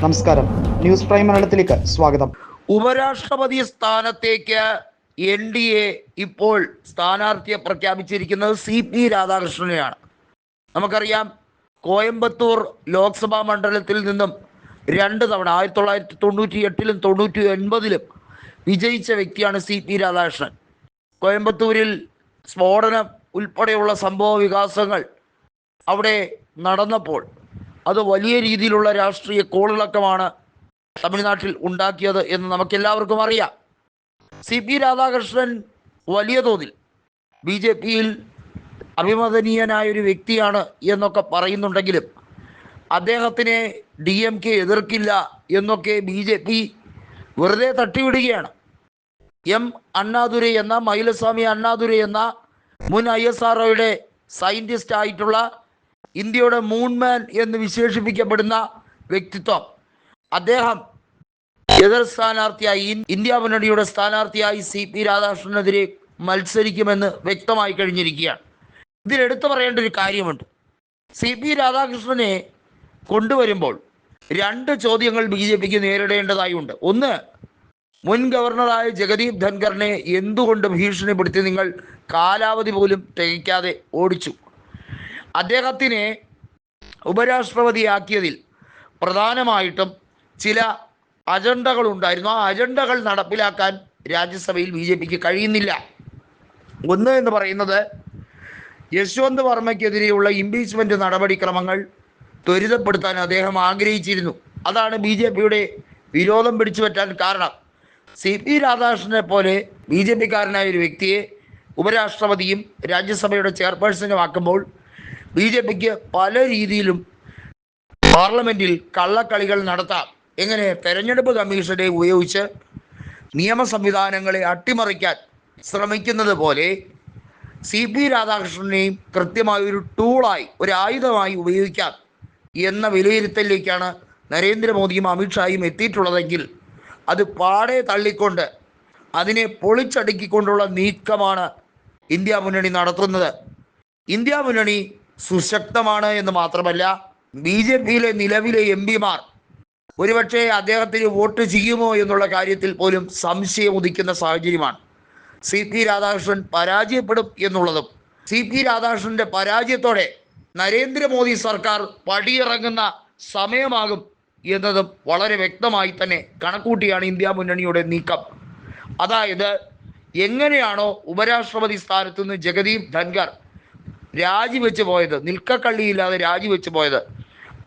നമസ്കാരം. News prime മലയാളത്തിലേക്ക് സ്വാഗതം. ഉപരാഷ്ട്രപതി സ്ഥാനത്തേക്ക് എൻ ഡി എ ഇപ്പോൾ സ്ഥാനാർത്ഥിയെ പ്രഖ്യാപിച്ചിരിക്കുന്നത് സി പി രാധാകൃഷ്ണനെയാണ്. നമുക്കറിയാം കോയമ്പത്തൂർ ലോക്സഭാ മണ്ഡലത്തിൽ നിന്നും രണ്ട് തവണ ആയിരത്തി തൊള്ളായിരത്തി തൊണ്ണൂറ്റി എട്ടിലും തൊണ്ണൂറ്റി ഒൻപതിലും വിജയിച്ച വ്യക്തിയാണ് സി പി രാധാകൃഷ്ണൻ. കോയമ്പത്തൂരിൽ സ്ഫോടനം ഉൾപ്പെടെയുള്ള സംഭവ വികാസങ്ങൾ അവിടെ നടന്നപ്പോൾ അത് വലിയ രീതിയിലുള്ള രാഷ്ട്രീയ കോളിളക്കമാണ് തമിഴ്നാട്ടിൽ ഉണ്ടാക്കിയത് എന്ന് നമുക്കെല്ലാവർക്കും അറിയാം. സി പി രാധാകൃഷ്ണൻ വലിയ തോതിൽ ബി ജെ പിയിൽ അഭിമതനീയനായൊരു വ്യക്തിയാണ് എന്നൊക്കെ പറയുന്നുണ്ടെങ്കിലും അദ്ദേഹത്തിനെ ഡി എം കെ എതിർക്കില്ല എന്നൊക്കെ ബി ജെ പി വെറുതെ തട്ടിവിടുകയാണ്. എം അണ്ണാദുരൈ എന്ന മൈലസ്വാമി അണ്ണാദുരൈ എന്ന മുൻ ഐ എസ് ആർ ഒയുടെ സയന്റിസ്റ്റ് ആയിട്ടുള്ള ഇന്ത്യയുടെ മൂൺമാൻ എന്ന് വിശേഷിപ്പിക്കപ്പെടുന്ന വ്യക്തിത്വം. അദ്ദേഹം എതിർ സ്ഥാനാർത്ഥിയായി ഇന്ത്യ മുന്നണിയുടെ സ്ഥാനാർത്ഥിയായി സി പി രാധാകൃഷ്ണനെതിരെ മത്സരിക്കുമെന്ന് വ്യക്തമായി കഴിഞ്ഞിരിക്കുകയാണ്. ഇതിൽ എടുത്തു പറയേണ്ട ഒരു കാര്യമുണ്ട്. സി പി രാധാകൃഷ്ണനെ കൊണ്ടുവരുമ്പോൾ രണ്ട് ചോദ്യങ്ങൾ ബി ജെ പിക്ക് നേരിടേണ്ടതായുണ്ട്. ഒന്ന് മുൻ ഗവർണറായ ജഗദീപ് ധൻഖറിനെ എന്തുകൊണ്ട് ഭീഷണിപ്പെടുത്തി നിങ്ങൾ കാലാവധി പോലും തികയ്ക്കാതെ ഓടിച്ചു? അദ്ദേഹത്തിനെ ഉപരാഷ്ട്രപതിയാക്കിയതിൽ പ്രധാനമായിട്ടും ചില അജണ്ടകൾ ഉണ്ടായിരുന്നു ആ അജണ്ടകൾ നടപ്പിലാക്കാൻ രാജ്യസഭയിൽ ബി ജെ പിക്ക് കഴിയുന്നില്ല. ഒന്ന് എന്ന് പറയുന്നത് യശ്വന്ത് വർമ്മയ്ക്കെതിരെയുള്ള ഇംപീച്ച്മെന്റ് നടപടിക്രമങ്ങൾ ത്വരിതപ്പെടുത്താൻ അദ്ദേഹം ആഗ്രഹിച്ചിരുന്നു. അതാണ് ബി ജെ പിയുടെ വിരോധം പിടിച്ചു പറ്റാൻ കാരണം. സി പി രാധാകൃഷ്ണനെ പോലെ ബി ജെ പിക്കാരനായ ഒരു വ്യക്തിയെ ഉപരാഷ്ട്രപതിയും രാജ്യസഭയുടെ ചെയർപേഴ്സണും ആക്കുമ്പോൾ ബി ജെ പിക്ക് പല രീതിയിലും പാർലമെന്റിൽ കള്ളക്കളികൾ നടത്താം. എങ്ങനെ തെരഞ്ഞെടുപ്പ് കമ്മീഷനെ ഉപയോഗിച്ച് നിയമ സംവിധാനങ്ങളെ അട്ടിമറിക്കാൻ ശ്രമിക്കുന്നത് പോലെ സി പി രാധാകൃഷ്ണനെയും കൃത്യമായ ഒരു ടൂളായി ഒരു ആയുധമായി ഉപയോഗിക്കാം എന്ന വിലയിരുത്തലിലേക്കാണ് നരേന്ദ്രമോദിയും അമിത്ഷായും എത്തിയിട്ടുള്ളതെങ്കിൽ അത് പാടെ തള്ളിക്കൊണ്ട് അതിനെ പൊളിച്ചടുക്കിക്കൊണ്ടുള്ള നീക്കമാണ് ഇന്ത്യ മുന്നണി നടത്തുന്നത്. ഇന്ത്യ മുന്നണി സുശക്തമാണ് എന്ന് മാത്രമല്ല ബി ജെ പിയിലെ നിലവിലെ എം പിമാർ ഒരുപക്ഷെ അദ്ദേഹത്തിന് വോട്ട് ചെയ്യുമോ എന്നുള്ള കാര്യത്തിൽ പോലും സംശയം ഉദിക്കുന്ന സാഹചര്യമാണ്. സി പി രാധാകൃഷ്ണൻ പരാജയപ്പെടും എന്നുള്ളതും സി പി രാധാകൃഷ്ണന്റെ പരാജയത്തോടെ നരേന്ദ്രമോദി സർക്കാർ പടിയിറങ്ങുന്ന സമയമാകും എന്നതും വളരെ വ്യക്തമായി തന്നെ കണക്കൂട്ടിയാണ് ഇന്ത്യ മുന്നണിയുടെ നീക്കം. അതായത് എങ്ങനെയാണോ ഉപരാഷ്ട്രപതി സ്ഥാനത്ത് നിന്ന് ജഗദീപ് ധൻഖർ രാജിവെച്ച് പോയത് നിൽക്കക്കള്ളിയില്ലാതെ രാജിവെച്ച് പോയത്.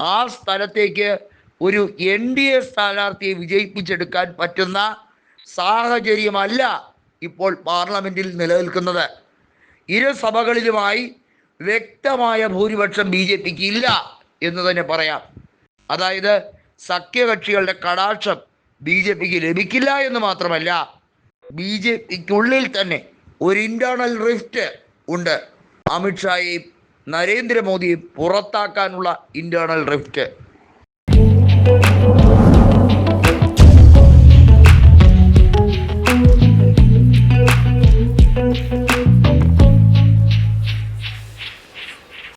ആ സ്ഥലത്തേക്ക് ഒരു എൻ ഡി എ സ്ഥാനാർത്ഥിയെ വിജയിപ്പിച്ചെടുക്കാൻ പറ്റുന്ന സാഹചര്യമല്ല ഇപ്പോൾ പാർലമെന്റിൽ നിലനിൽക്കുന്നത്. ഇരു സഭകളിലുമായി വ്യക്തമായ ഭൂരിപക്ഷം ബി ജെ പിക്ക് ഇല്ല എന്ന് തന്നെ പറയാം. അതായത് സഖ്യകക്ഷികളുടെ കടാക്ഷം ബി ജെ പിക്ക് ലഭിക്കില്ല എന്ന് മാത്രമല്ല ബി ജെ പിക്കുള്ളിൽ തന്നെ ഒരു ഇന്റേണൽ റിഫ്റ്റ് ഉണ്ട്. അമിത്ഷായെയും നരേന്ദ്രമോദിയെയും പുറത്താക്കാനുള്ള ഇന്റേണൽ റിഫ്റ്റ്